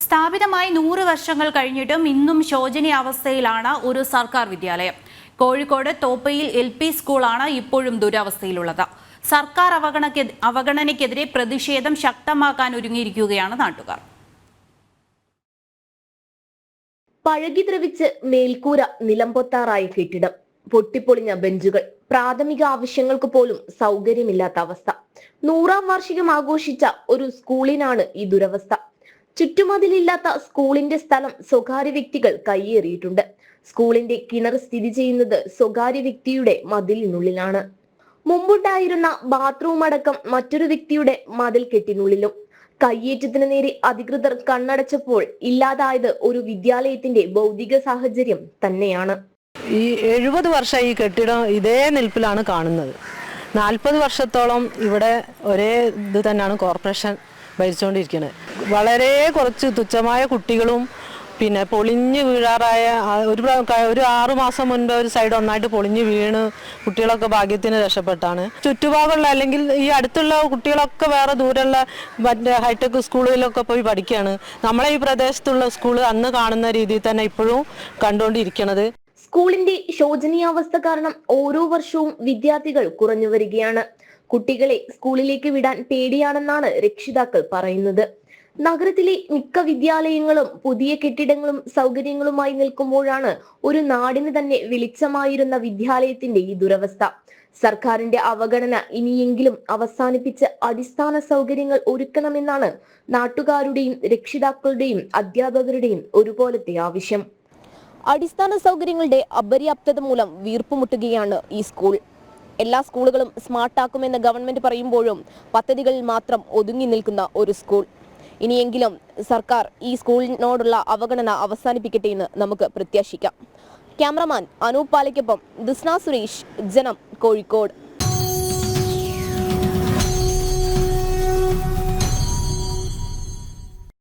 സ്ഥാപിതമായി നൂറ് വർഷങ്ങൾ കഴിഞ്ഞിട്ടും ഇന്നും ശോചനീയാവസ്ഥയിലാണ് ഒരു സർക്കാർ വിദ്യാലയം. കോഴിക്കോട് തോപ്പയിൽ എൽ പി സ്കൂളാണ് ഇപ്പോഴും ദുരവസ്ഥയിലുള്ളത്. സർക്കാർ അവഗണക്കെ അവഗണനയ്ക്കെതിരെ പ്രതിഷേധം ശക്തമാക്കാൻ ഒരുങ്ങിയിരിക്കുകയാണ് നാട്ടുകാർ. പഴകി ദ്രവിച്ച് മേൽക്കൂര നിലംപൊത്താറായ കെട്ടിടം. പൊട്ടിപ്പൊളിഞ്ഞ ബെഞ്ചുകൾ. പ്രാഥമിക ആവശ്യങ്ങൾക്ക് പോലും സൗകര്യമില്ലാത്ത അവസ്ഥ. നൂറാം വാർഷികം ആഘോഷിച്ച ഒരു സ്കൂളിനാണ് ഈ ദുരവസ്ഥ. ചുറ്റുമതിലില്ലാത്ത സ്കൂളിന്റെ സ്ഥലം സ്വകാര്യ വ്യക്തികൾ കൈയേറിയിട്ടുണ്ട് സ്കൂളിന്റെ കിണർ സ്ഥിതി ചെയ്യുന്നത് സ്വകാര്യ വ്യക്തിയുടെ മതിലിനുള്ളിലാണ്. മുമ്പുണ്ടായിരുന്ന ബാത്റൂം അടക്കം മറ്റൊരു വ്യക്തിയുടെ മതിൽ കെട്ടിനുള്ളിലും. കയ്യേറ്റത്തിന് നേരെ അധികൃതർ കണ്ണടച്ചപ്പോൾ ഇല്ലാതായത് ഒരു വിദ്യാലയത്തിന്റെ ഭൗതിക സാഹചര്യം തന്നെയാണ്. ഈ എഴുപത് വർഷം ഈ കെട്ടിടം ഇതേ നിൽപ്പിലാണ് കാണുന്നത്. നാൽപ്പത് വർഷത്തോളം ഇവിടെ ഒരേ ഇത് തന്നെയാണ് കോർപ്പറേഷൻ ഭരിച്ചുകൊണ്ടിരിക്കുന്നത് വളരെ കുറച്ച് തുച്ഛമായ കുട്ടികളും പിന്നെ പൊളിഞ്ഞ് വീഴാറായ ഒരു ഒരു ആറു മാസം മുൻപ് ഒരു സൈഡ് ഒന്നായിട്ട് പൊളിഞ്ഞ് വീണ് കുട്ടികളൊക്കെ ഭാഗ്യത്തിന് രക്ഷപ്പെട്ടാണ്. ചുറ്റുഭാഗമുള്ള അല്ലെങ്കിൽ ഈ അടുത്തുള്ള കുട്ടികളൊക്കെ വേറെ ദൂരമുള്ള മറ്റേ ഹൈടെക് സ്കൂളുകളിലൊക്കെ പോയി പഠിക്കുകയാണ്. നമ്മളെ ഈ പ്രദേശത്തുള്ള സ്കൂൾ അന്ന് കാണുന്ന രീതിയിൽ തന്നെ ഇപ്പോഴും കണ്ടുകൊണ്ടിരിക്കണത്. സ്കൂളിന്റെ ശോചനീയാവസ്ഥ കാരണം ഓരോ വർഷവും വിദ്യാർത്ഥികൾ കുറഞ്ഞു വരികയാണ്. കുട്ടികളെ സ്കൂളിലേക്ക് വിടാൻ പേടിയാണെന്നാണ് രക്ഷിതാക്കൾ പറയുന്നത്. നഗരത്തിലെ മിക്ക വിദ്യാലയങ്ങളും പുതിയ കെട്ടിടങ്ങളും സൗകര്യങ്ങളുമായി നിൽക്കുമ്പോഴാണ് ഒരു നാടിന് തന്നെ വെളിച്ചമായിരുന്ന വിദ്യാലയത്തിന്റെ ഈ ദുരവസ്ഥ. സർക്കാരിന്റെ അവഗണന ഇനിയെങ്കിലും അവസാനിപ്പിച്ച് അടിസ്ഥാന സൗകര്യങ്ങൾ ഒരുക്കണമെന്നാണ് നാട്ടുകാരുടെയും രക്ഷിതാക്കളുടെയും അധ്യാപകരുടെയും ഒരുപോലത്തെ ആവശ്യം. അടിസ്ഥാന സൗകര്യങ്ങളുടെ അപര്യാപ്തത മൂലം വീർപ്പുമുട്ടുകയാണ് ഈ സ്കൂൾ. എല്ലാ സ്കൂളുകളും സ്മാർട്ടാക്കുമെന്ന് ഗവൺമെന്റ് പറയുമ്പോഴും പദ്ധതികളിൽ മാത്രം ഒതുങ്ങി നിൽക്കുന്ന ഒരു സ്കൂൾ. ഇനിയെങ്കിലും സർക്കാർ ഈ സ്കൂളിനോടുള്ള അവഗണന അവസാനിപ്പിക്കട്ടെ എന്ന് നമുക്ക് പ്രത്യാശിക്കാം. ക്യാമറമാൻ അനൂപ് പാലയ്ക്കൊപ്പം ദിസ്ന സുരേഷ് ജനം കോഴിക്കോട്.